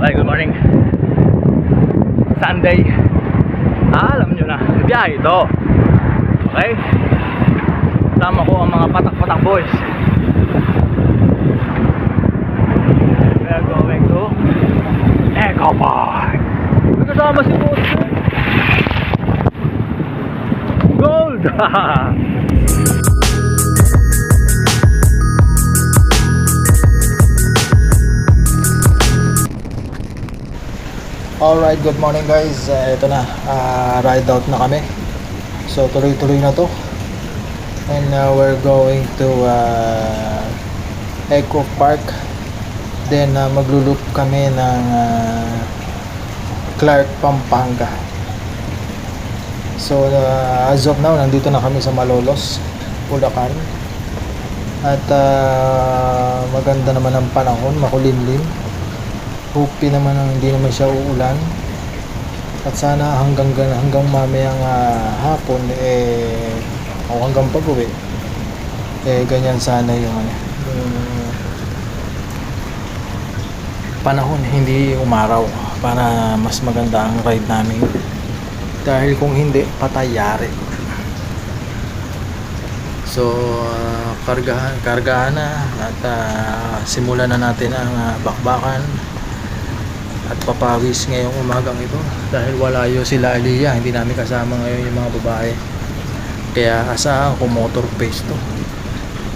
Hi, good morning. Sunday. Ah, alam nyo na, biyahe ito. Okay? Tama ko ang mga patak-patak boys. We are going to Eco Park. May kasama si Boss. Gold! Alright, good morning guys. Uh, ito na, ah, ride out na kami. So tuloy-tuloy na to. And uh, we're going to uh, Eco Park. Then uh, maglulup kami ng Clark, Pampanga. So as of now, nandito na kami sa Malolos, Bulacan. At maganda naman ang panahon, makulimlim. Hope naman ang hindi naman siya uulan. At sana hanggang gan- hanggang mamayang ah, hapon eh o hanggang pag-uwi eh ganyan sana yung ano panahon hindi umaraw. Para mas maganda ang ride namin. Dahil kung hindi patayari so ah, kargahan kargahan na at ah, simulan na natin ang ah, bakbakan at papawis ngayong umagang ito dahil wala yung sila Aliyah hindi namin kasama ngayon yung mga babae kaya asahan ko motor pace to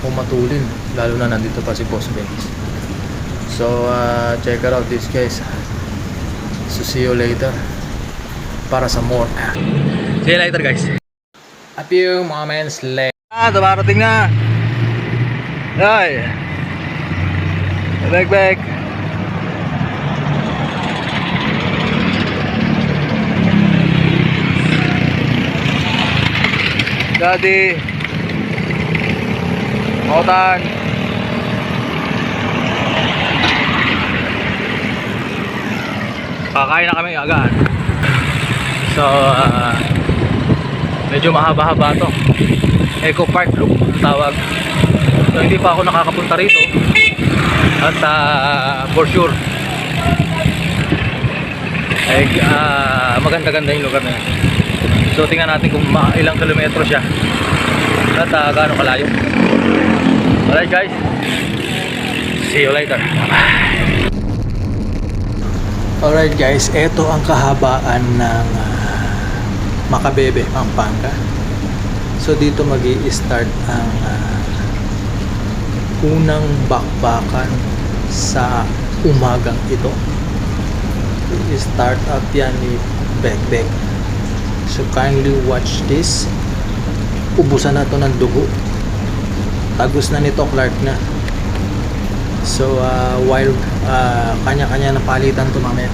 kung matulin lalo na nandito pa si Boss Benz so uh, check out this guys so see you later para sa more See you later guys. a few moments later Ah, dumarating na. Ay. Back back. Daddy. Otan. Kakain na kami agad. So, ah, medyo mahaba-haba to. Eco Park Loop tawag. So hindi pa ako nakakapunta rito. At ah, for sure ay ah, maganda-ganda yung lugar na yun. So tingnan natin kung ilang kilometro siya. At uh, gaano kalayo. Alright guys. See you later. Alright guys, ito ang kahabaan ng ah, Makabebe, Pampanga. So dito mag start ang ah, unang bakbakan sa umagang ito. Start up yan ni Bekbek. So kindly watch this. Ubusan na to ng dugo. Tagos na nito, Clark na. So uh, while uh, kanya-kanya na palitan to mamaya.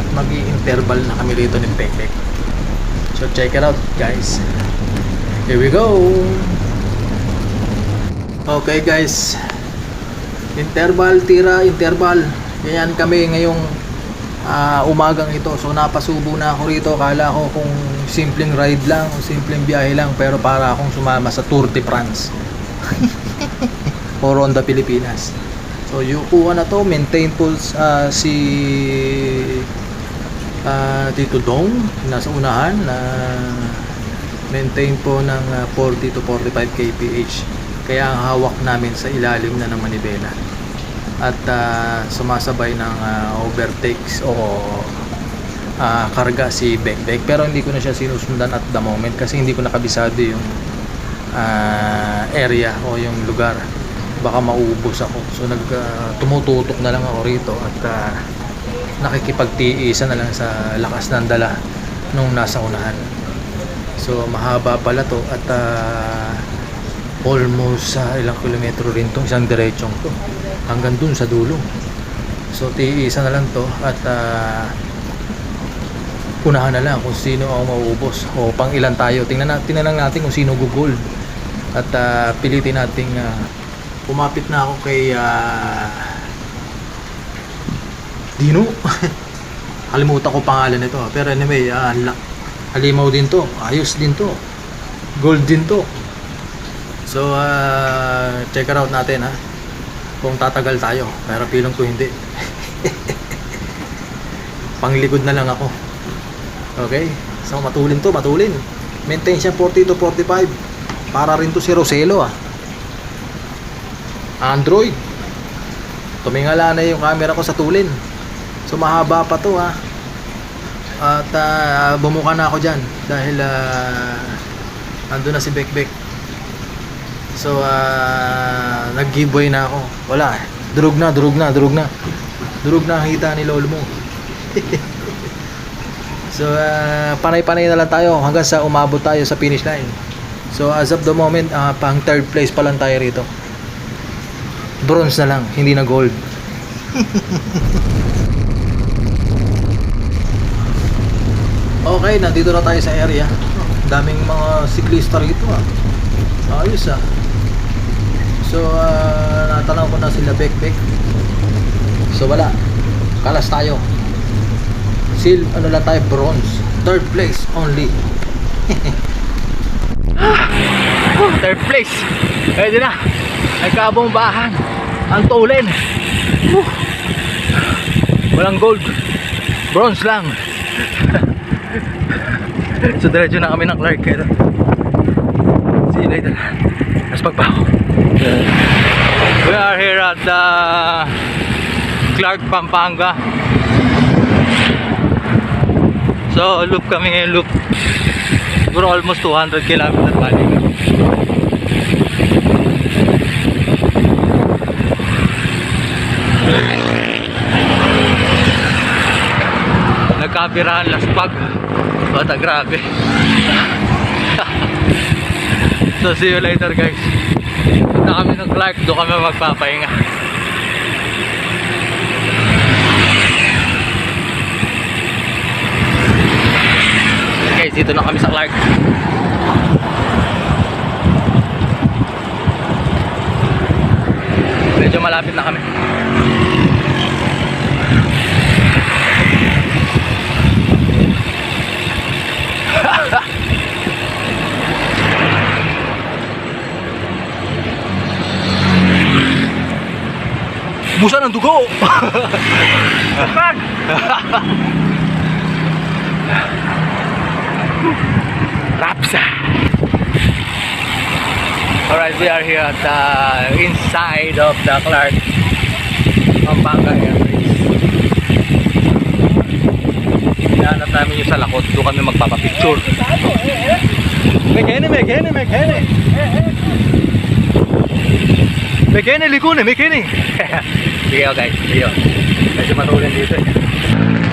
At mag interval na kami dito ni Bekbek. So check it out guys. Here we go. Okay guys. Interval, tira, interval. Ganyan kami ngayong ah, umagang ito. So napasubo na ako rito. Kala ko kung simpleng ride lang o simpleng biyahe lang. Pero para akong sumama sa Tour de France. o Ronda Pilipinas. So yung kuha na to, maintain pulse ah, si ah, Tito Dong nasa unahan na maintain po ng ah, 40 to 45 kph. Kaya ang hawak namin sa ilalim na ng manibela. At ah, sumasabay ng ah, overtakes o ah, karga si Bekbek. Pero hindi ko na siya sinusundan at the moment kasi hindi ko nakabisado yung ah, area o yung lugar. Baka maubos ako. So nag ah, tumututok na lang ako rito at ah, nakikipagtiisan na lang sa lakas ng dala nung nasa unahan. So mahaba pala to at ah, almost sa ilang kilometro rin tong isang diretsong to hanggang dun sa dulo. So tiisan na lang to at ah, unahan na lang kung sino ang mauubos o pang ilan tayo. Tingnan natin na lang natin kung sino gugol. At ah, pilitin nating ah, kumapit na ako kay ah, Dino. Kalimutan ko pangalan nito. Pero anyway, la- halimaw din to. Ayos din to. Gold din to. So, ah, check out natin ha. Kung tatagal tayo. Pero feeling ko hindi. Panglikod na lang ako. Okay? So matulin to, matulin. Maintain siya 40 to 45. Para rin to si Roselo ah. Android. Tumingala na yung camera ko sa tulin. So mahaba pa to ha. At ah, bumuka na ako dyan dahil uh, ando na si Bekbek. So ah, nag-giveaway na ako. Wala eh. Durog na, durog na, durog na. Durog na ang hita ni lolo mo. so ah, panay-panay na lang tayo hanggang sa umabot tayo sa finish line. So as of the moment, ah, pang third place pa lang tayo rito. Bronze na lang, hindi na gold. Okay, nandito na tayo sa area. Daming mga siklista rito ah. Ayos ah. So, uh, natanaw ko na sila Bekbek. So, wala. Kalas tayo. Sil, ano lang tayo, bronze. Third place only. Third place. Pwede na. Nagkabombahan. Ang. Whew. Walang gold. Bronze lang. so diretso na kami ng Clark. Ito. See you later. Mas pagpako. We are here at the Clark, Pampanga. So loop kami ngayon loop. Siguro almost 200 kilometers balik. Nagkapirahan laspag. Bata grabe. so see you later guys. Punta kami ng Clark, doon kami magpapahinga. Guys, dito na kami sa Clark. Medyo malapit na kami. Busa ng dugo! Rapsa! Alright, we are here at the inside of the Clark Pampanga Airways. Hinahanap namin yung sa lakot, doon kami magpapapicture. Mekene, mekene, mekene! Mekene, likune, mekene! Sige guys, sige oh. Medyo matulin dito eh.